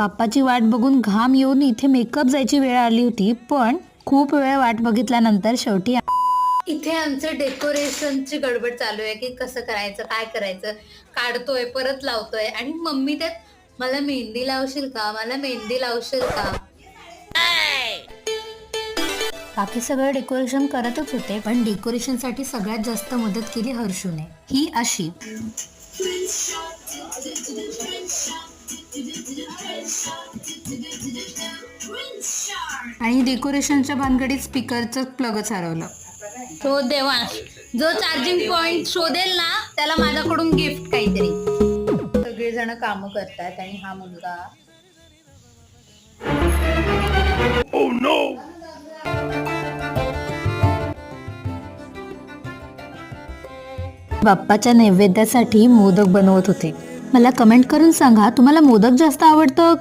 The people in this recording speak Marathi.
बाप्पाची वाट बघून घाम येऊन इथे मेकअप जायची वेळ आली होती पण खूप वेळ वाट बघितल्यानंतर शेवटी इथे आमचं डेकोरेशनची गडबड चालू आहे की कसं करायचं काय करायचं? काढतोय परत लावतोय. आणि मम्मी त्यात मला मेहंदी लावशील का? मला मेहंदी लावशील का? बाकी सगळं डेकोरेशन करतच होते पण डेकोरेशनसाठी सगळ्यात जास्त मदत केली हर्षूने. ही अशी. आणि डेकोरेशनच्या भानगडीत स्पीकरचं प्लगच हरवलं. तो देवांश जो चार्जिंग पॉइंट शोधेल ना त्याला माझ्याकडून गिफ्ट काहीतरी. सगळेजण काम करतात आणि हा मुलगा बाप्पाच्या नैवेद्यासाठी मोदक बनवत होते. मला कमेंट करून सांगा तुम्हाला मोदक जास्त आवडतं